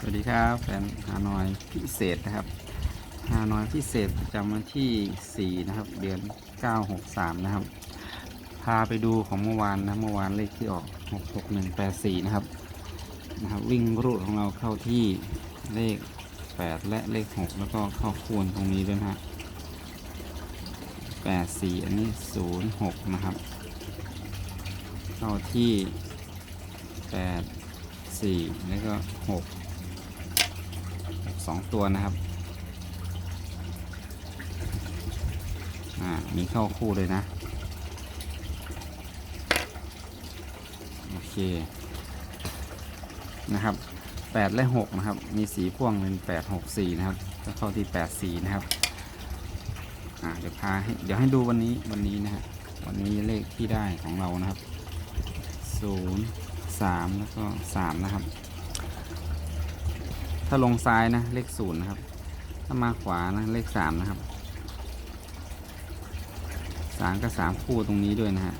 สวัสดีครับแฟนฮานอยพิเศษนะครับฮานอยพิเศษประจำวันที่ 4 นะครับ เดือน 963 นะครับ พาไปดูของเมื่อวานนะเมื่อวานเลขที่ออก 66184 นะครับนะครับ วิ่งรูดของเราเข้าที่เลข 8 และเลข 6 แล้วก็เข้าคูณตรงนี้ด้วยนะฮะ84 อันนี้ 06 นะครับ เข้าที่ 8 4 แล้วก็ 6 สองตัวนะครับอ่ามีเข้าคู่เลยนะ โอเค นะครับแปดและหกนะครับ มีสีพ่วงเป็นแปดหกสี่นะครับก็เข้าที่แปดสี่นะครับอ่าเดี๋ยวพาให้เดี๋ยวให้ดูวันนี้วันนี้นะฮะวันนี้เลขที่ได้ของเรานะครับศูนย์สามแล้วก็สามนะครับ ถ้าลงซ้ายนะเลขศูนย์นะครับ ถ้ามาขวานะเลขสามนะครับสามก็สามคู่ตรงนี้ด้วยนะฮะ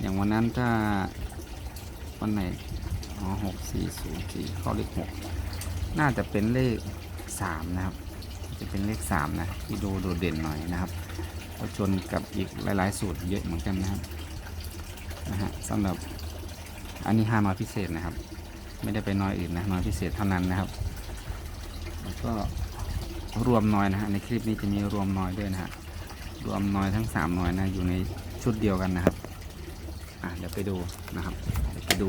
อย่างวันนั้นถ้าวันไหนอ๋อหกสี่ศูนย์สี่เข้าเลขหกน่าจะเป็นเลขสามนะครับ จะเป็นเลขสามนะที่ดูโดดเด่นหน่อยนะครับก็ชนกับอีกหลาย ๆ สูตรเยอะเหมือนกันนะครับนะฮะสำหรับอันนี้ห้าน้อยพิเศษนะครับ ไม่ได้ไปน้อยอื่นนะน้อยพิเศษเท่านั้นนะครับแล้วก็รวมน้อยนะฮะในคลิปนี้จะมีรวมน้อยด้วยนะฮะรวมน้อยทั้งสามน้อยนะอยู่ในชุดเดียวกันนะครับอะเดี๋ยวไปดูนะครับเดี๋ยวไปดู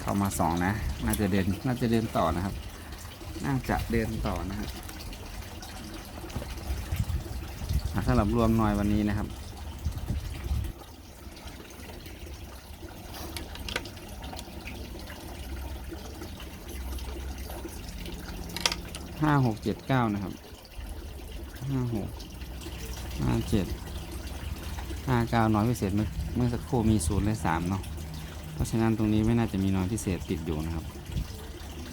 เข้ามาสองนะ น่าจะเดินน่าจะเดินต่อนะครับ น่าจะเดินต่อนะครับอะสำหรับรวมน้อยวันนี้นะครับ ห้าหกเจ็ดเก้านะครับห้าหกห้าเจ็ดห้าเก้าน้อยพิเศษเมื่อเมื่อสักครู่มีศูนย์และสามเนาะเพราะฉะนั้นตรงนี้ไม่น่าจะมีน้อยพิเศษติดอยู่นะครับ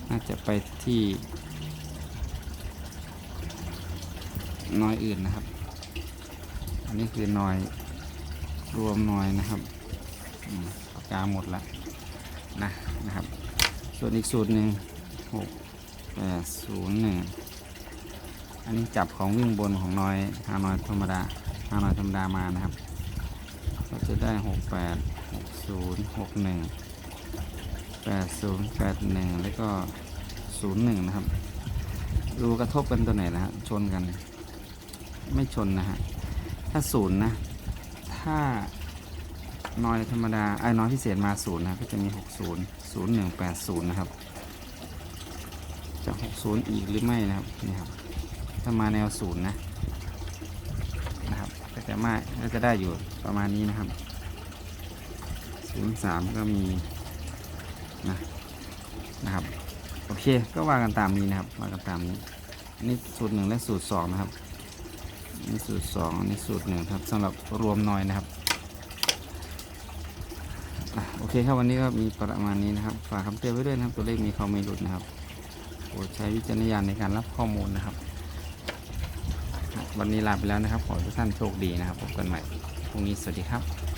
น่าจะไปที่น้อยอื่นนะครับ อันนี้คือน้อยรวมน้อยนะครับอืมปากกาหมดละนะนะครับ ส่วนอีกสูตรหนึ่งหก ปดศูนย์หนึ่งอันนี้จับของวิ่งบนของน้อยฮานอยธรรมดาฮานอยธรรมดามานะครับ ก็จะได้หกแปดหกศูนย์หกหนึ่งแปดศูนย์แปดหนึ่งแล้วก็ศูนย์หนึ่งนะครับ ดูกระทบกันตัวไหนนะฮะชนกัน ไม่ชนนะฮะถ้าศูนย์นะ ถ้าน้อยธรรมดาไอ้น้อยพิเศษมาศูนย์นะก็จะมีหกศูนย์ศูนย์หนึ่งแปดศูนย์นะครับ จะ60อีกหรือไม่นะครับนี่ครับ ถ้ามาแนวศูนย์นะนะครับก็จะมาก็จะได้อยู่ประมาณนี้นะครับ03ก็มีนะนะครับโอเคก็ว่ากันตามนี้นะครับว่ากันตามนี้นี่สูตรหนึ่งและสูตรสองนะครับนี่สูตรสองนี่สูตรหนึ่งครับสำหรับรวมหน้อยนะครับโอเคครับวันนี้ก็มีประมาณนี้นะครับ ฝากคำเตือนไว้ด้วยนะครับ ตัวเลขมีเขามไม่หลุดนะครับ โปรดใช้วิจารณญาณในการรับข้อมูลนะครับ วันนี้ลาไปแล้วนะครับ ขอให้ทุกท่านโชคดีนะครับพบกันใหม่พรุ่งนี้สวัสดีครับ